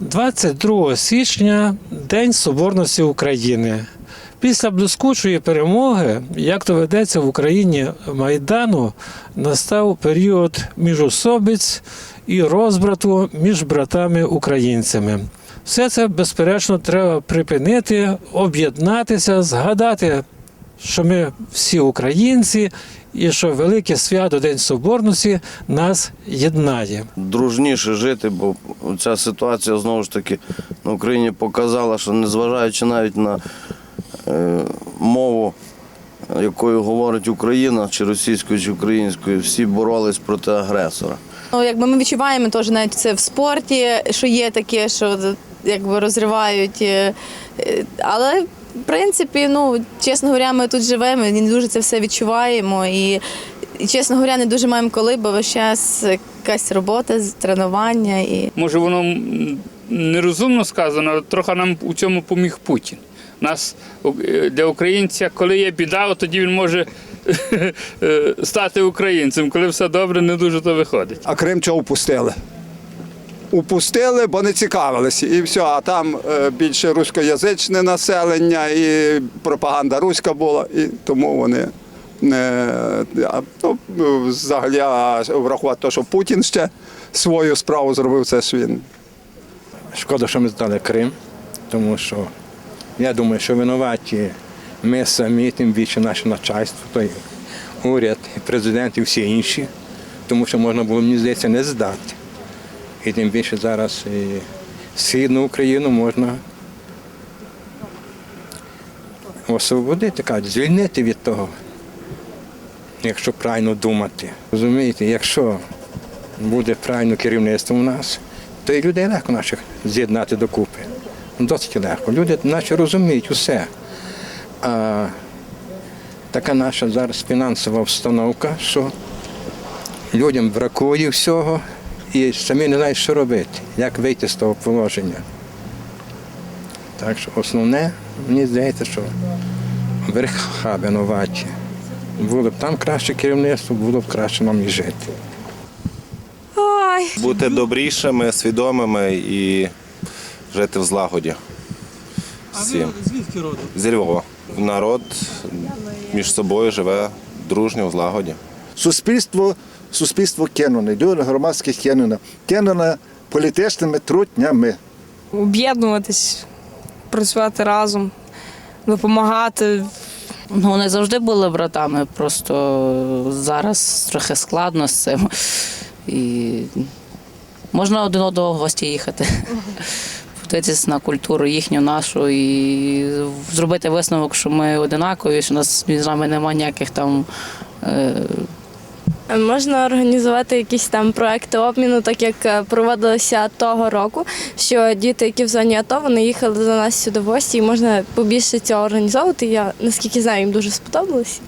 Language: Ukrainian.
22 січня День Соборності України. Після блискучої перемоги, як то ведеться в Україні Майдану, настав період міжособиць і розбрату між братами-українцями. Все це, безперечно, треба припинити, об'єднатися, згадати, що ми всі українці і що велике свято День Соборності нас єднає. дружніше жити, бо ця ситуація знову ж таки на Україні показала, що незважаючи навіть на е, мову, якою говорить Україна, чи російською, чи українською, всі боролись проти агресора. Ну, якби ми відчуваємо теж навіть це в спорті, що є таке, що якби розривають. е, е, Але в принципі, ну чесно говоря, ми тут живемо, не дуже це все відчуваємо. І, і чесно говоря, не дуже маємо коли, бо весь час якась робота, тренування і. Може, воно нерозумно сказано, але трохи нам у цьому поміг Путін. Нас е, для українця, коли є біда, тоді він може е, стати українцем. Коли все добре, не дуже то виходить. а Крим чого упустили. Упустили, бо не цікавилися. І все, а там е, більше рускоязичне населення, і пропаганда руська була, і тому вони ну, взагалі врахувати те, що Путін ще свою справу зробив, це ж він Шкода, що ми здали Крим, тому що я думаю, що винуваті ми самі, тим більше наше начальство, той уряд, президент і всі інші, тому що можна було, мені здається, не здати. І тим більше зараз і Східну Україну можна освободити, кажуть, звільнити від того, якщо правильно думати. Розумієте, якщо буде правильне керівництво у нас, то і людей легко наших з'єднати докупи. Досить легко. Люди наші розуміють усе. А така наша зараз фінансова обстановка, що людям бракує всього і самі не знають, що робити, як вийти з того положення. Так що основне, мені здається, що верха винуваті. Було б там краще керівництво, було б краще нам і жити. бути добрішими, свідомими і жити в злагоді. Всім. звідки родом? Зі Львова. Народ між собою живе дружньо в злагоді. Суспільство, суспільство кинуне, люди громадських кинуне, кинуне політичними трутнями. об'єднуватись, працювати разом, допомагати. Ну, вони завжди були братами, просто зараз трохи складно з цим. І можна один одного в гості їхати, подивитися на культуру їхню, нашу, і зробити висновок, що ми одинакові, що у нас між нами немає ніяких там. Е, Можна організувати якісь там проекти обміну, так як проводилися того року, що діти, які в зоні АТО, вони їхали до нас сюди в гості, і можна побільше цього організовувати. Я наскільки знаю, їм дуже сподобалось.